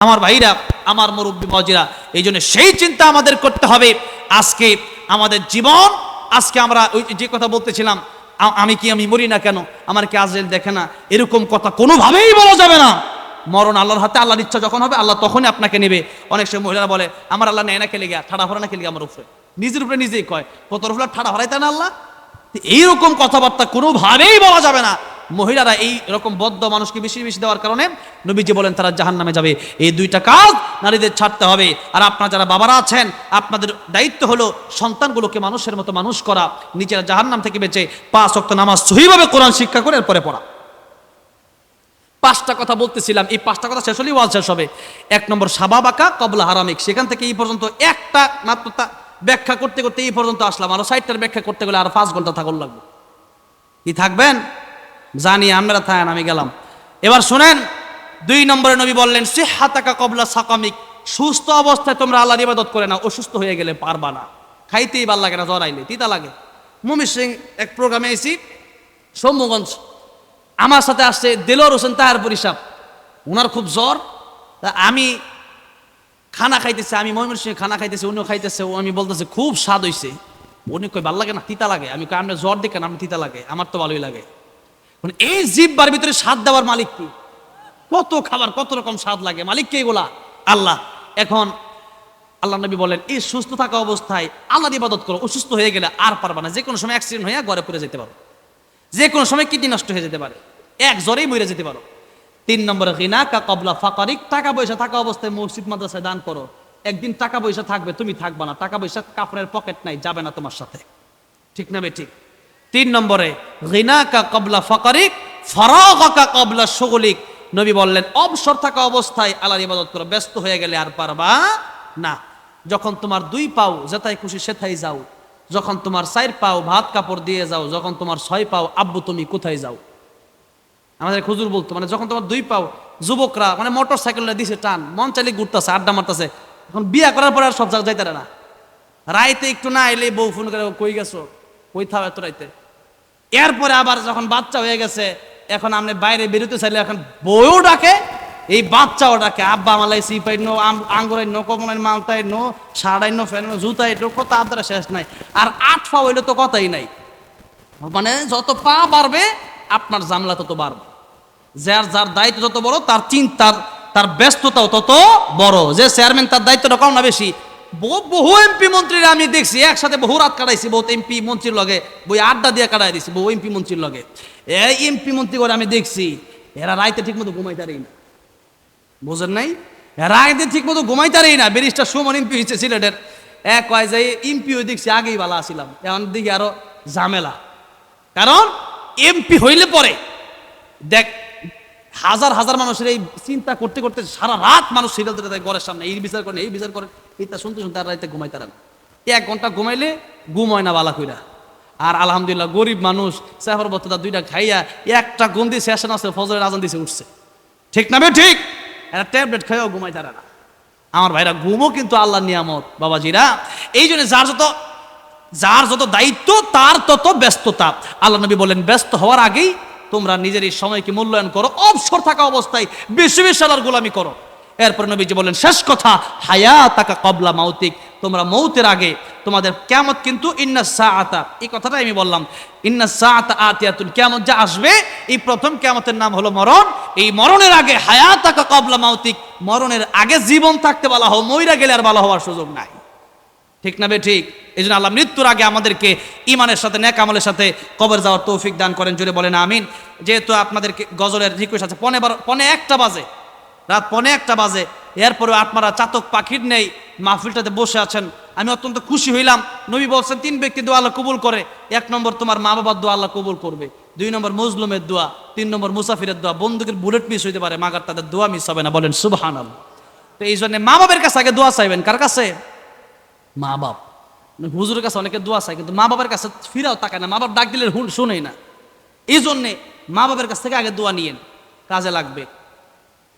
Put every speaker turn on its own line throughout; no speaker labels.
আমার ভাইরা, আমার মুরব্বী মজিরা এই জন্য সেই চিন্তা আমাদের করতে হবে। আজকে আমাদের জীবন, আজকে আমরা ওই যে কথা বলতেছিলাম আমি কি আমি মরি না কেন? আমার কি আজরাইল দেখে না? এরকম কথা কোনোভাবেই বলা যাবে না। মরণ আল্লাহর হাতে আল্লাহর ইচ্ছা যখন হবে, আল্লাহ তখনই আপনাকে নেবে। অনেক সময় মহিলারা বলে, আমার আল্লাহ নেয় না খেলে গিয়া, ঠাড়া ভরা না খেলে গিয়া আমার উপরে। নিজের উপরে নিজেই কয়, কত রফলা ঠাড়া ভরাইতে না আল্লাহ? এইরকম কথাবার্তা কোনোভাবেই বলা যাবে না। মহিলারা এই রকম বদ্ধ মানুষকে বেশি বেশি দেওয়ার কারণে নবীজি বলেন, তারা জাহান নামে যাবে। এই দুইটা কাজ নারীদের ছাড়তে হবে। আর আপনারা যারা বাবারা আছেন, আপনাদের দায়িত্ব হলো সন্তানগুলোকে মানুষের মতো মানুষ করা, নিজেরা জাহান নাম থেকে বেঁচে পাঁচ অক্ত নামাজ সহিভাবে কোরআন শিক্ষা করে এরপরে পড়া। পাঁচটা কথা বলতেছিলাম, এই পাঁচটা কথা শেষ হলেই ওয়াজ শেষ হবে। এক নম্বর সাবাবাকা কবলা হারামিক সেখান থেকে এই পর্যন্ত একটা মাত্র ব্যাখ্যা করতে করতে এই পর্যন্ত আসলাম। আরও সাইটটার ব্যাখ্যা করতে গেলে আর পাঁচ ঘণ্টা থাকুন লাগবে। কি থাকবেন? জানি আমরা থাকেন আমি গেলাম। এবার শোনেন, দুই নম্বরে নবী বললেন সে সিহাতাকা কবলা সাকামিক, সুস্থ অবস্থায় তোমরা আল্লাহর ইবাদত করে না অসুস্থ হয়ে গেলে পারবা না। খাইতেই ভালো লাগে না, জ্বর আইলে, তিতা লাগে। মুমি সিং এক প্রোগ্রামে এসি শম্ভুগঞ্জ আমার সাথে আসছে দেলোর হোসেন তাহার পরিসাব ওনার খুব জ্বর, তা আমি খানা খাইতেছে, আমি ময়মনসিংহে খানা খাইতেছে, উনিও খাইতেছে, ও আমি বলতেছে, খুব স্বাদ হইছে। উনি কই ভালো লাগে না, তিতা লাগে। আমি কই আপনার জ্বর দেখেন আমি তিতা লাগে, আমার তো ভালোই লাগে। এই জিব্বার ভিতরে স্বাদ দেওয়ার মালিক কি? কত খাবার, কত রকম স্বাদ লাগে। মালিক কে? এগুলা আল্লাহ। এখন আল্লাহ নবী বলেন, এই সুস্থ থাকা অবস্থায় আল্লাহর ইবাদত করো, অসুস্থ হয়ে গেলে আর পারবা না। যে কোনো সময় অ্যাক্সিডেন্ট হয়ে ঘরে পড়ে যেতে পারো। যে কোনো সময় কিডনি নষ্ট হয়ে যেতে পারে। এক জ্বরেই মরে যেতে পারো। তিন নম্বরে কিনা কা কবলা ফাকারিক। টাকা পয়সা থাকা অবস্থায় মসজিদ, মাদ্রাসায় দান করো। একদিন টাকা পয়সা থাকবে, তুমি থাকবা না। টাকা পয়সা কাপড়ের পকেট নাই, যাবে না তোমার সাথে। ঠিক না বে ঠিক? তিন নম্বরে রিনা কা কবলা ফাকারিক ফরাকা কবলা সগলিক নবী বললেন, অবসর থাকা অবস্থায় আল্লাহর ইবাদত করো, ব্যস্ত হয়ে গেলে আর পারবা না। যখন তোমার দুই পাও যেথায় খুশি সেথায় যাও। যখন তোমার চার পাও ভাত কাপড় দিয়ে যাও, যখন তোমার ছয় পাও, আব্বু, তুমি কোথায় যাও? আমাদের খুজুর বলতো মানে যখন তোমার দুই পাও, যুবকরা মানে মোটর সাইকেলটা দিছে টান, মন চালিয়ে ঘুরতেছে, আড্ডা মারতেছে। এখন বিয়া করার পরে আর সব জায়গায় যাইতে না। রাইতে একটু না এলে বউ ফোন করে, কই গেছো? কই থাও এত রাইতে? এরপরে আবার যখন বাচ্চা হয়ে গেছে, এখন আপনি বাইরে বেরোতে চাইলে এখন বউও ডাকে, এই বাচ্চাও ডাকে, আব্বা মালাই সিপাই নো আঙ্গুরাই নো কমলাই মালতাই নো সাড়াই নো ফেন জুতাই নো, কত আদারা শেষ নাই। আর আট পা হইলে তো কথাই নাই। মানে যত পা বাড়বে, আপনার জামলা তত বাড়বে। যার যার দায়িত্ব যত বড়, তার চিন্তার, তার ব্যস্ততাও তত বড়। যে চেয়ারম্যান তার দায়িত্বটা কম না বেশি বহু- বহু এমপি মন্ত্রীরা আমি দেখছি, একসাথে বহু রাত কাটাইছি, বহুত এমপি মন্ত্রীর লগে, বই আড্ডা দিয়ে কাটাই দিছি, বহু এমপি মন্ত্রীর লগে। এই এমপি মন্ত্রী করে আমি দেখছি, এরা রাইতে ঠিক মতো ঘুমাইতারই না। বুঝেন নাই? রাইতে ঠিক মতো ঘুমাইতারই না। ব্যারিস্টার সুমন এমপি হচ্ছে সিলেটের। এক কয় যে, এমপি ওই দেখছি, আগেই ভালো আসিলাম এখন দেখি আরও ঝামেলা। কারণ, এমপি হইলে পরে, দেখ, হাজার হাজার মানুষের এই চিন্তা করতে করতে সারা রাত মানুষ সিরিয়াল ধরে ঘরের সামনে। এই বিচার করেন, এই বিচার করেন। এইটা শুনতে শুনতে আর রাইতে ঘুমাই তারা এক ঘণ্টা ঘুমাইলে ঘুম হয় না বালা কইরা। আর আলহামদুলিল্লাহ গরিব মানুষ সেফর বত্তা দুইটা খাইয়া একটা গন্দি সেশন আছে ফজরের আজান দিছে, উঠছে। ঠিক না ঠিক? একটা ট্যাবলেট খাইয়াও ঘুমাই তারা না। আমার ভাইরা, ঘুমও কিন্তু আল্লাহ নিয়ামত, বাবাজিরা। এই জন্য যার যত যার যত দায়িত্ব, তার তত ব্যস্ততা। আল্লাহ নবী বলেন, ব্যস্ত হওয়ার আগেই তোমরা নিজের এই সময়কে মূল্যায়ন করো, অবসর থাকা অবস্থায় বেশি গোলামি করো। এরপর নবীজি বলেন শেষ কথা হায়া তাকা কবলা মাউতিক, তোমরা মৌতের আগে তোমাদের কেমত কিন্তু ইন্না সাআতা, এই কথাটাই আমি বললাম, ইন্না সা সাআতা আতিয়াতুন কেমত যা আসবে, এই প্রথম কেমতের নাম হলো মরণ, এই মরণের আগে হায়া তাকা কবলা মাউতিক, মরণের আগে জীবন থাকতে বলা হোক, মইরা গেলে আর ভালো হওয়ার সুযোগ নাই। ঠিক না বে, ঠিক? এই জন্য আল্লাহ মৃত্যুর আগে আমাদেরকে ইমানের সাথে ন্যাক আমলের সাথে কবর যাওয়ার তৌফিক দান করেন জুড়ে বলেন, আমিন। যেহেতু আপনাদেরকে গজলের রিকোয়েস্ট আছে পনে বারো, পনে একটা বাজে। রাত পনে একটা বাজে। এরপরে আপনারা চাতক পাখির নেই, মাহফিলটাতে বসে আছেন। আমি অত্যন্ত খুশি হইলাম। নবী বলছেন, তিন ব্যক্তি দোয়া আল্লাহ কবুল করে। এক নম্বর তোমার মা বাবার দোয়া আল্লাহ কবুল করবে। দুই নম্বর মজলুমের দোয়া, তিন নম্বর মুসাফিরের দোয়া। বন্দুকের বুলেট মিস হইতে পারে, মাগার তাদের দোয়া মিস হবে না। বলেন সুবহান তো এই জন্য মা বাবার কাছে আগে দোয়া চাইবেন। কার কাছে? মা বাপ। মানে হুজুরের কাছে অনেকে দোয়া চায়, কিন্তু মা বাবার কাছে ফিরাও তাকায় না। মা বাপ ডাক দিলে শুনেই না। এই জন্যে মা বাবার কাছ থেকে আগে দোয়া নিয়েন। কাজে লাগবে।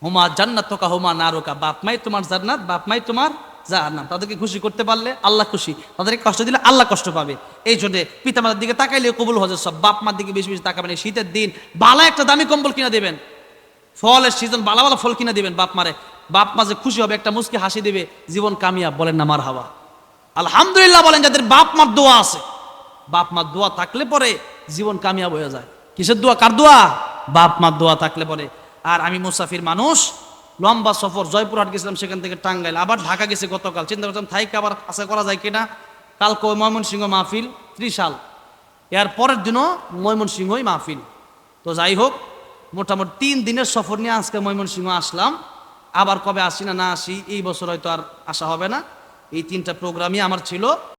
হুমা জান্নাত তোকা, হুমা নারোকা বাপ মাই তোমার জান্নাত, বাপ মাই তোমার জাহান্নাম। তাদেরকে খুশি করতে পারলে আল্লাহ খুশি। তাদেরকে কষ্ট দিলে আল্লাহ কষ্ট পাবে। এই জন্য পিতামাতার দিকে তাকাইলে কবুল হজে সব। বাপ মার দিকে বেশি বেশি তাকাবেন। শীতের দিন বালা একটা দামি কম্বল কিনা দেবেন। ফলের সিজন, বালা বালা ফল কিনা দিবেন বাপ মারে। বাপ মা যে খুশি হবে, একটা মুসকি হাসি দেবে, জীবন কামিয়াব বলেন না মার হাওয়া আলহামদুলিল্লাহ বলেন, যাদের বাপ মার দোয়া আছে, বাপ মার দোয়া থাকলে পরে জীবন কামিয়াব হয়ে যায়। কিসের দোয়া? কার দোয়া? বাপ মার দোয়া থাকলে পরে। আর আমি মুসাফির মানুষ। লম্বা সফর, জয়পুরহাট গেছিলাম সেখান থেকে টাঙ্গাইল, আবার ঢাকা গেছে গতকাল। চিন্তা করছিলাম থাইকে আবার আশা করা যায় কিনা? কালকে ময়মনসিংহ মাহফিল, ত্রিশাল। এর পরের দিনও ময়মনসিংহই মাহফিল। তো যাই হোক, মোটামুটি তিন দিনের সফর নিয়ে আজকে ময়মনসিংহ আসলাম। আবার কবে আসি না না আসি, এই বছর হয়তো আর আসা হবে না। এই তিনটা প্রোগ্রামই আমার ছিল।